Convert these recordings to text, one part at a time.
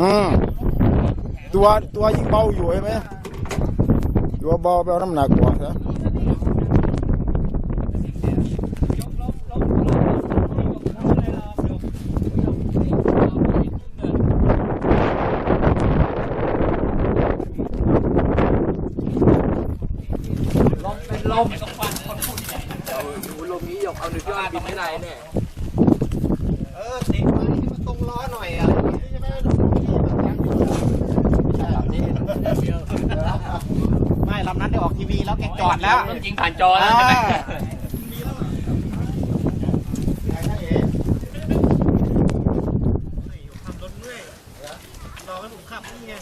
อืมตัวตัวยิ่งเบาอยู่ใช่ไหมตัวเบาไปเอาน้ำหนักกว่าซะดูลมนี้ยกเอาหนึ่งยอดบินไม่ได้แน่ เออติดไว้ให้มันตรงล้อหน่อยอะไม่ลำนั้นได้ออกทีวีแล้วแก จอดแล้ว เรื่องจริงผ่านจอแล้วใช่ไหมขับรถเมื่อยรอให้ผมขับนี่ไง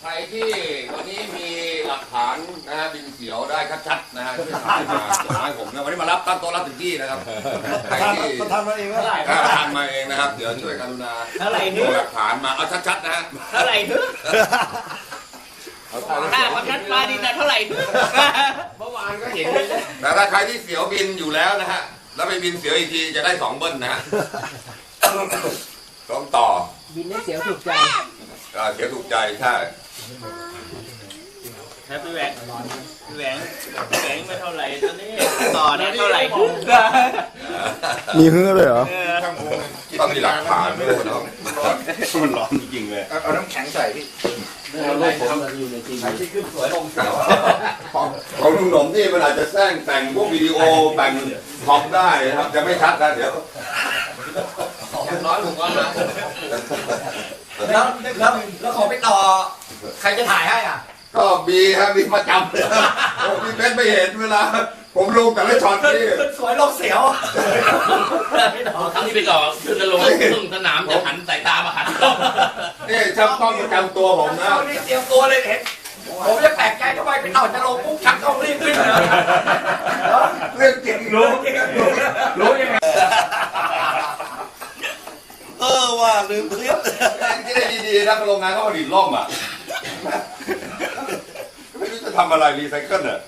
ใครที่วันนี้มีหลักฐานนะฮะบินเขียวได้ชัดๆนะฮะช่วยถ่ายมาส่งมาให้ผมนะวันนี้มารับตั้งโต๊ะรับถึงที่นะครับใครที่ทำมาเองว่าได้ทานมาเองนะครับ เดี๋ยวช่วยกรุณาเท่าไหร่ดูนึกหลักฐานมาเอาชัดๆนะฮะเท่าไหร่นึกถ้าประกันมาดีแต่เท่าไหร่นึกเมื่อวานก็เห็นแต่ถ้าใครที่เสียวบินอยู่แล้วนะฮะแล้วไปบินเสียวอีกทีจะได้สองเบิ้ลนะฮะสองต่อบินได้เสียวถูกใจอ่าเสียวถูกใจใช่ แฮปปี้แหวนแหวนแหวนไม่เท่าไหร่ตอนนี้ต่อเนี่ยเท่าไหร่นึกมีฮื้อเลยเหรอต้องมีหลักฐานด้วยนะมันร้อนจริงๆเลยเอาน้ำแข็งใส่พี่ของลุงหนมที่มันอาจจะแสร้งแต่งพวกวิดีโอแต่งท็อปได้นะครับจะไม่ชัดนะเดี๋ยวร้อนถูกร้อนนะแล้วแล้วแล้วขอไปต่อใครจะถ่ายให้อะ ก็มีครับมีประจำเลยผมมีเป็นไม่เห็นเวลา ผมลงแต่ละช็อตนี่สวยโลกเสียวครั้งที่ไปก่อนคือจะลงซึ่งสนามจะหันสายตามาหันกล้องนี่ช่างต้องประจำตัวผมนะเอานี่เตรียมตัวเลยเห็นผมจะแปลกใจทำไมไปต่อจะลงปุ๊บชักต้องรีบขึ้นเลยเรื่องจริงรู้รู้ยังไงเออว่าลืมคลิปที่ได้ดีๆนะโรงงานเขาผลิตล่มอะไม่รู้จะ ทำอะไรรีไซเคิลอะ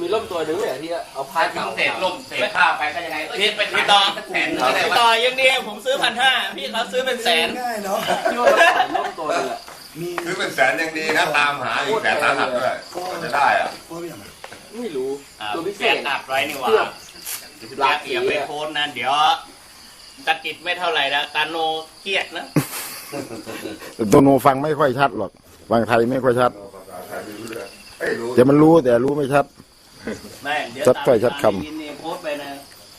มีร่มตัวหนึ่งเลยที่เอาพาทิ้งเศษร่มเศษผ้าไปก็ยังไงเอ้ยเป็นต่อแสนต่อยังดีผมซื้อพันห้าพี่เขาซื้อเป็นแสนง่ายเนาะที่ว่าร่มตัวนึงมีคือเป็นแสนยังดีนะตามหาอีกแสนสาหัสด้วยก็จะได้อะไม่รู้ตัวพิเศษอัดไว้นี่หว่าลาเอียไปโพสนะเดี๋ยวตะกิดไม่เท่าไหร่นะตาโนเครียดนะแต่ตัวโนฟังไม่ค่อยชัดหรอกฟังไทยไม่ค่อยชัด รู้เรื่องไม่รู้แต่มันรู้แต่รู้ไม่ชัด แม่เดี๋ยวชัดถ้อยชัดคำ ตามที่นี่โพสต์ไปนะ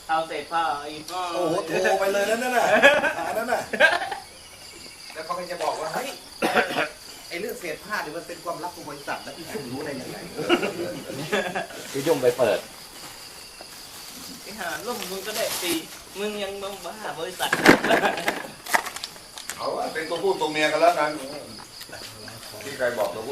เอาเศษผ้าอีกโอ้โหโทรไปเลยนั่นน่ะอันนั้นน่ะแล้วเขาก็จะบอกว่าเฮ้ยไอ้เรื่องเศษผ้าเนี่ยมันเป็นความลับของบริษัทแล้วที่คุณรู้ได้ยังไงพี่ยุ่งไปเปิด ไอ้ห่าร่มมึงก็ได้ตีมึงยังบ้าบ้าบริษัทเอาว่าเป็นตัวพูดตัวเมียกันแล้วกันที่ใครบอกตัวพูด